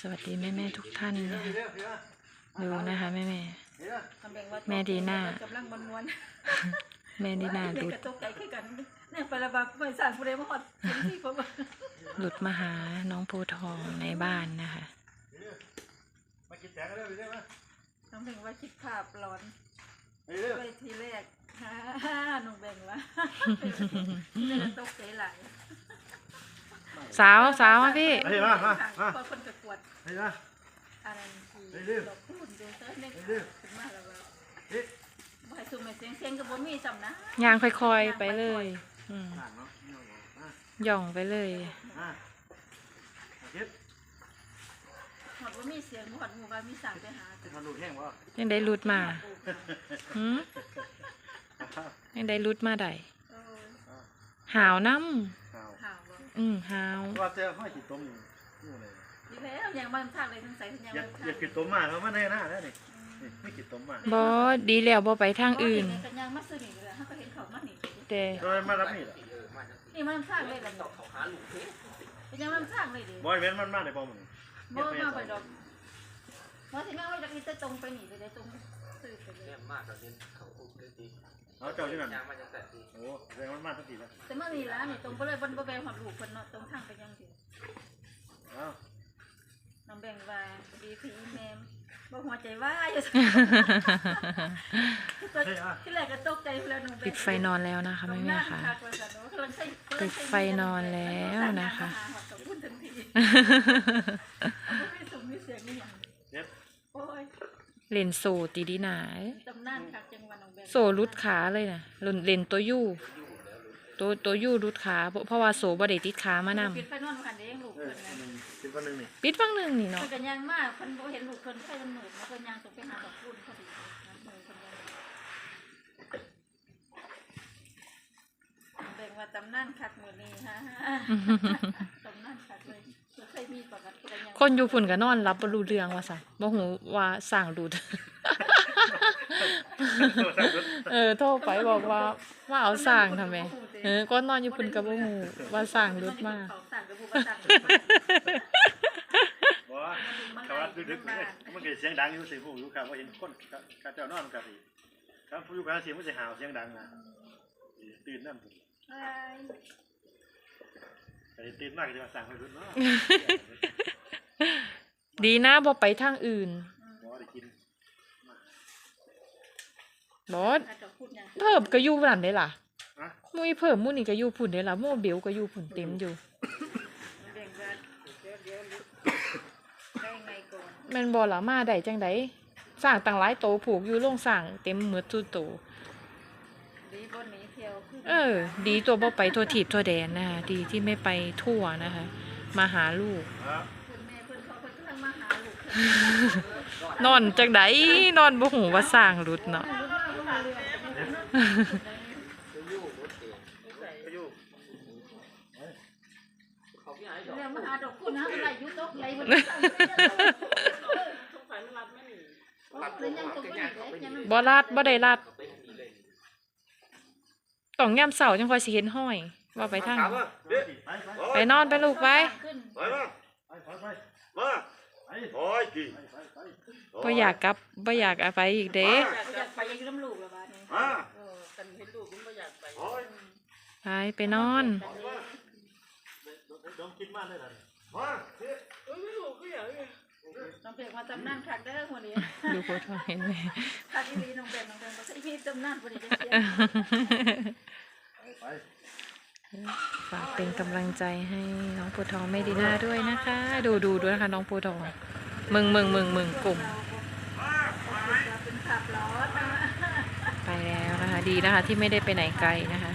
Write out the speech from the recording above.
สวัสดีแม่แม่ๆทุกท่านนะคะดูนะคะแม่แม่ทำแบ่งว่าแม่ดีน่ากำลังมวนๆแม่ดีนาเด็ดุกดกระตกใจขึ้นกันเนี่ยไปละบาไปสารผู้ใดมาหอดเห็นที่ผมว่าหลุดมาหาน้องโพธิ์ทองในบ้านนะคะมากินแตงกันเลยได้ไหมทำแบ่งว่าคิดภาพร้อนไปเรื่อยไปทีแรกฮ่าน้องแบ่งว่าเด็กกระตกใจหลาย สาวสาวอะพี่ไปมามามาพอคนประกวดไปมา อันนั้นคือไปเรื่อยดอกพูนดูเต้นเด็กไปเรื่อยขึ้นมาแล้วว่าเฮ้ยบ่ให้ซุ่มให้เสียงเสียงก็บ่มีจำนะย่างค่อยๆไปเลยอืมหนังเนาะมาย่องไปเลย มาเก็บหอดว่ามีเสียงหอดหมู่บ้านมีสั่งไปหาจะทำลูกแห้งวะยังได้หลุดมาหืมยังได้หลุดมาได้เออหาวน้เอาข่าวบ่ำ อืมหาวว่าเจอห้อยติดต้มอยู่นี่เลยดีแล้วยังบ้านทางเลยทั้งใส่ทั้งยังอยากบ้านอยากกินต้มมาเขามาแน่หน้าแล้วนี่นี่ไม่กินต้มมาบอดีแล้วบอไปทางอื่นกันยังมาซื้อนี่เลยฮะก็เห็นเขามานี่แต่โดยมารับนี่แหละนี่มันทางเลยล่ะเขาหาลูกเเป็นยังมันทางเลยดิบอยเว้นมันมาในบ่มึงบ่มาไปดอกบ่สิแม่ว่าจะกินแต่ตรงไปนี่ไปได้ตรงซื้อไปเลยเนี่ยมากกว่านี้เขาโอเคดีเอาเจ้าที่นั่นยางมันจะแต่ดี โอ้แรงมันมาทั้งทีแล้วแต่เมานี่ล่ะนี่ตรงไปเลยบ่บ่แบ่งหอดลูกเพิ่นเนาะตรงทางไปยังสิเอาน้องแบ่งว่าดีพีแม่บ่หัวใจว่าอยู่ที่แรกก็ตกใจแล้วน้องแบ่งปิดไฟนอนแล้วนะคะแม่แม่ค่ะปิดไฟนอนแล้วนะคะเสียนี่อย่างเก็บโอ้ยเล่นโซตีดีหนาตำนานคักจัง หวัดหนองแบงโซรุดขาเลยนะเล่นเล่นตัวยู่ตัวตัวยู่รุดขาเพราะเพราะว่าโซบ่ได้ติดขามานำปิดไฟนอนมาคันเด้งลูกเอเพิ่อนนะกินคนหนึ่งนี่ปิดฟังหนึ่งนี่เพิ่เนาะนก็ยังมากเพิ่นบ่เห็นลูกเพิ่นไฟมันหนุกนะเพิ่นยังส่งไปหาดอกคูณพอดีนะเพิ่นเพิ่นยังแบ่งว่าตำนานคักมื้อนี้ฮะตำนานคักเลยบ่เคยมีประวัติอะไรยัง คนอยู่ฝุ่นก็นอนรับบ่รู้เรื่องว่าซะบ่ฮู้ว่าสร้างดูด เออ โทรไปบอกว่าว่าเอาสร้างทำไมเออก็นอนอยู่ฝุ่นก็บ่ฮู้ว่าสร้างรุดมาเขาสั่งกับผู้บ่สั่งบ่เขาว่าดึกๆเลยมันก็เสียงดังอยู่สิผู้อยู่ครับว่าเห็นคนกะเจ้านอนกับอีกครับผู้อยู่กับเสียงมันสิหาวเสียงดังนะตื่นนั่นเอ้ยแต่ตื่นมากจะมาสั่งให้รุ่นเนาะดีนะบ่ไปทางอื่นบ่ได้กิน บ่อาจจะพูดยังเพิ่มก็อยู่นั่นได้ล่ะอะมุ้ยเพิ่มมุ้นี่ก็อยู่พุ่นได้ล่ะโมเบลก็อยู่พุ่นเต็มอยู่แบ่งกันเดี๋ยวเดี๋ยวได้ไงก่อนแม่นบ่ล่ะมาได้จังไดสร้างตั้งหลายโตผูกอยู่โรงสร้างเต็มหมดทุกโตดีบนนี้เที่ยวขึ้นเออ ดีตัวบ่ไปทั่วทิพย์ทั่วแดนนะคะดีที่ไม่ไปทั่วนะคะ มาหาลูกครับเพื่อนแม่เพื่อนเขาเพื่อนกำลังมาหาลูกนอนจังไดนอนบ่หูว่าสร้างรุดเนาะ เพื่อนรู้ว่าเรื่องจะยู่รถเองไปอยู่เขาพี่หายดอกเรื่องมาหาดอกคุณนะอะไรยุตกไหลบนสงสัยมันรัดไม่หนีรัดเลยยังตกไปไหนเลยยังบ่ลาดบ่ได้ลาดเขาไปหนีเลยต้องยามเช้าจังค่อยสิเห็นห้อยว่าไปทางไปไปไปนอนไปลูกไปขึ้นไปมาไปไปไปมาไปโอ้ยกี่ไปไปบ่อยากกลับบ่อยากเอาไปอีกเด้ อยากไปยังน้ำลูกละบ้านนี้มาเออกันเห็นลูกมันไม่อยากไปโอ้ยไปไปนอนดมกินมากเลยล่ะมาสิน้องเพียงมาจำนั่นคักเด้อคนนี้ดูโพทองเห็นไหมคักอีลีน้องแบงน้องแบงก็ใช้พี่จำนั่นคนนี้ได้เสียไปฝากเป็นกำลังใจให้น้องโพทองแม่ดีน่าด้วยนะคะ ดูดูด้วยนะคะ น้องโพทอง มึงมึงมึงมึงกลุ่ม เป็นขับล้อนะ ไปแล้วนะคะ ดีนะคะ ที่ไม่ได้ไปไหนไกลนะคะ